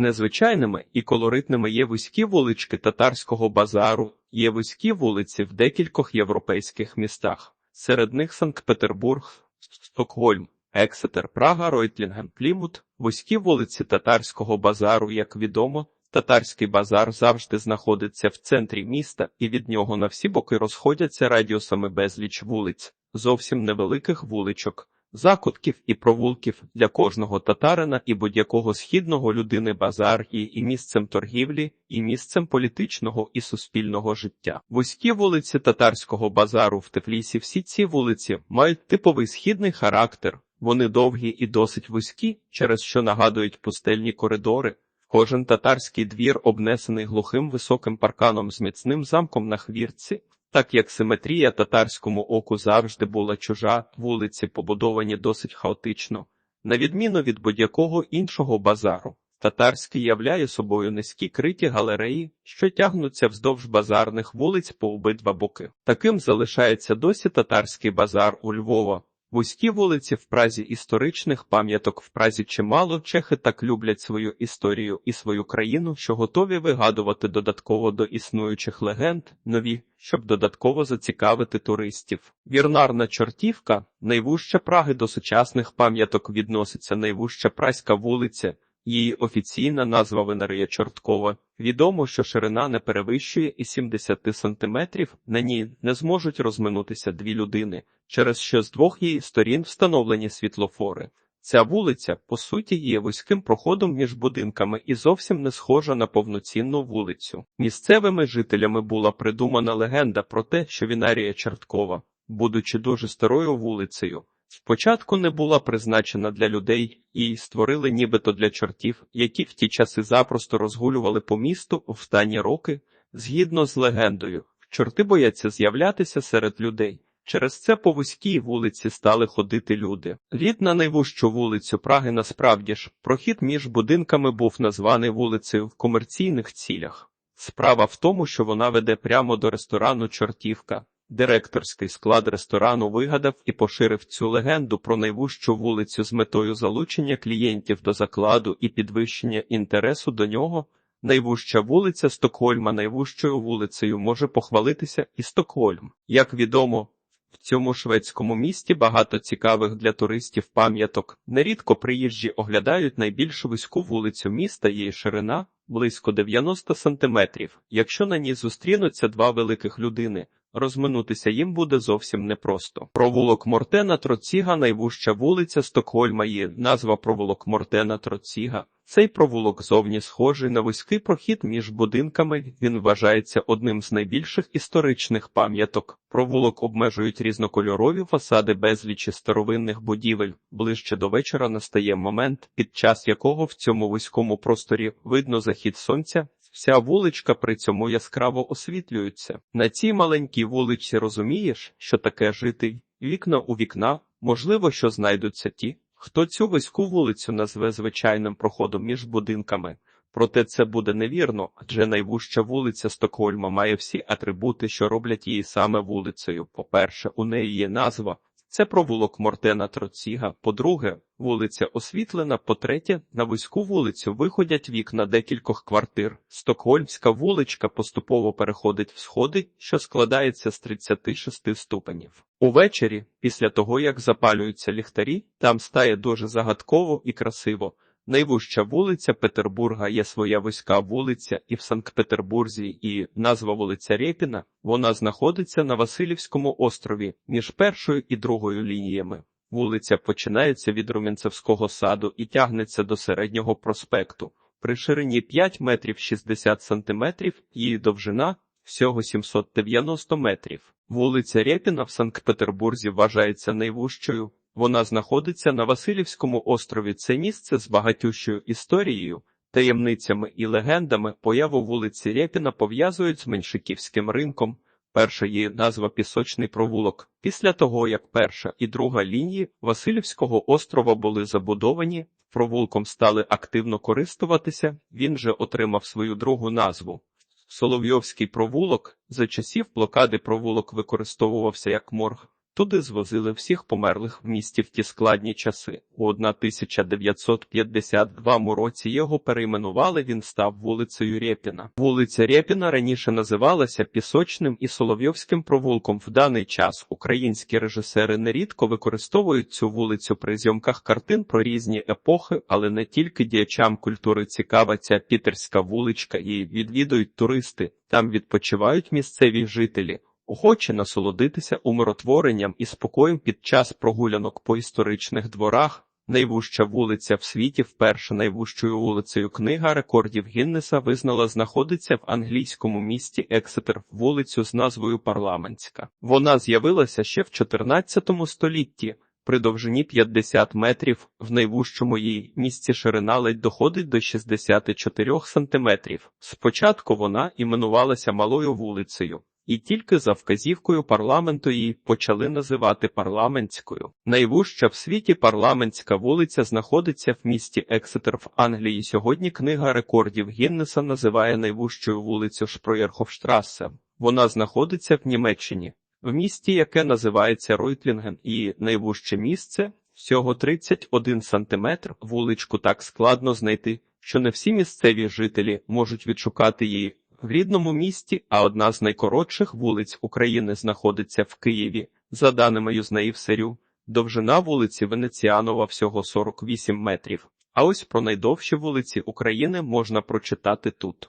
Незвичайними і колоритними є вузькі вулички татарського базару, є вузькі вулиці в декількох європейських містах. Серед них Санкт-Петербург, Стокгольм, Ексетер, Прага, Ройтлінген, Плімут, вузькі вулиці татарського базару, як відомо. Татарський базар завжди знаходиться в центрі міста, і від нього на всі боки розходяться радіусами безліч вулиць, зовсім невеликих вуличок, закутків і провулків для кожного татарина і будь-якого східного людини базар є і місцем торгівлі, і місцем політичного і суспільного життя. Вузькі вулиці татарського базару в Тифлісі всі ці вулиці мають типовий східний характер. Вони довгі і досить вузькі, через що нагадують пустельні коридори. Кожен татарський двір обнесений глухим високим парканом з міцним замком на хвірці, так як симетрія татарському оку завжди була чужа, вулиці побудовані досить хаотично, на відміну від будь-якого іншого базару. Татарський являє собою низькі криті галереї, що тягнуться вздовж базарних вулиць по обидва боки. Таким залишається досі татарський базар у Львова. Вузькі вулиці в Празі історичних пам'яток в Празі чимало чехи так люблять свою історію і свою країну, що готові вигадувати додатково до існуючих легенд нові, щоб додатково зацікавити туристів. Вірнарна чортівка, найвужча Праги до сучасних пам'яток відноситься найвужча Праська вулиця. Її офіційна назва Венерія Чорткова. Відомо, що ширина не перевищує і 70 сантиметрів, на ній не зможуть розминутися дві людини, через що з двох її сторін встановлені світлофори. Ця вулиця, по суті, є вузьким проходом між будинками і зовсім не схожа на повноцінну вулицю. Місцевими жителями була придумана легенда про те, що Вінарія Чорткова, будучи дуже старою вулицею, Спочатку не була призначена для людей, і створили нібито для чортів, які в ті часи запросто розгулювали по місту в стані роки, згідно з легендою. Чорти бояться з'являтися серед людей. Через це по вузькій вулиці стали ходити люди. Лід на найвужчу вулицю Праги насправді ж прохід між будинками був названий вулицею в комерційних цілях. Справа в тому, що вона веде прямо до ресторану Чортівка. Директорський склад ресторану вигадав і поширив цю легенду про найвужчу вулицю з метою залучення клієнтів до закладу і підвищення інтересу до нього. Найвужча вулиця Стокгольма найвужчою вулицею може похвалитися і Стокгольм. Як відомо, в цьому шведському місті багато цікавих для туристів пам'яток. Нерідко приїжджі оглядають найбільш вузьку вулицю міста, її ширина близько 90 сантиметрів. Якщо на ній зустрінуться два великих людини. Розминутися їм буде зовсім непросто. Провулок Мортена Троціга найвужча вулиця Стокгольма є назва провулок Мортена Троціга. Цей провулок зовні схожий на вузький прохід між будинками. Він вважається одним з найбільших історичних пам'яток. Провулок обмежують різнокольорові фасади безлічі старовинних будівель. Ближче до вечора настає момент, під час якого в цьому вузькому просторі видно захід сонця. Вся вуличка при цьому яскраво освітлюється. На цій маленькій вулиці розумієш, що таке жити вікна у вікна, можливо, що знайдуться ті, хто цю вузьку вулицю назве звичайним проходом між будинками. Проте це буде невірно, адже найвужча вулиця Стокгольма має всі атрибути, що роблять її саме вулицею. По-перше, у неї є назва, це провулок Мортена Троціга. По-друге, вулиця освітлена. По-третє, на вузьку вулицю виходять вікна декількох квартир. Стокгольмська вуличка поступово переходить в сходи, що складається з 36 ступенів. Увечері, після того як запалюються ліхтарі, там стає дуже загадково і красиво. Найвужча вулиця Петербурга є своя вузька вулиця і в Санкт-Петербурзі, і назва вулиця Рєпіна. Вона знаходиться на Васильівському острові між першою і другою лініями. Вулиця починається від Румянцевського саду і тягнеться до середнього проспекту. При ширині 5 метрів 60 сантиметрів, її довжина всього 790 метрів. Вулиця Рєпіна в Санкт-Петербурзі вважається найвужчою. Вона знаходиться на Васильівському острові. Це місце з багатющою історією, таємницями і легендами. Появу вулиці Рєпіна пов'язують з Меншиківським ринком. Перша її назва Пісочний провулок. Після того, як перша і друга лінії Васильівського острова були забудовані, провулком стали активно користуватися, він же отримав свою другу назву. Соловйовський провулок за часів блокади провулок використовувався як морг. Туди звозили всіх померлих в місті в ті складні часи. У 1952 році його перейменували, він став вулицею Рєпіна. Вулиця Рєпіна раніше називалася Пісочним і Соловйовським провулком. В даний час українські режисери нерідко використовують цю вулицю при зйомках картин про різні епохи, але не тільки діячам культури цікава ця пітерська вуличка і відвідують туристи. Там відпочивають місцеві жителі. Охоче насолодитися умиротворенням і спокоєм під час прогулянок по історичних дворах. Найвужча вулиця в світі, вперше найвужчою вулицею книга рекордів Гіннеса визнала знаходиться в англійському місті Ексетер вулицю з назвою Парламентська. Вона з'явилася ще в 14 столітті. При довжині 50 метрів, в найвужчому її місці ширина ледь доходить до 64 сантиметрів. Спочатку вона іменувалася Малою вулицею. І тільки за вказівкою парламенту її почали називати парламентською. Найвужча в світі парламентська вулиця знаходиться в місті Ексетер в Англії. Сьогодні книга рекордів Гіннеса називає найвужчою вулицю Шпроєрховштрассе. Вона знаходиться в Німеччині, в місті, яке називається Ройтлінген, і найвужче місце всього 31 сантиметр. Вуличку так складно знайти, що не всі місцеві жителі можуть відшукати її в рідному місті, а одна з найкоротших вулиць України знаходиться в Києві. За даними Юзнеївсерю, довжина вулиці Венеціанова всього 48 метрів. А ось про найдовші вулиці України можна прочитати тут.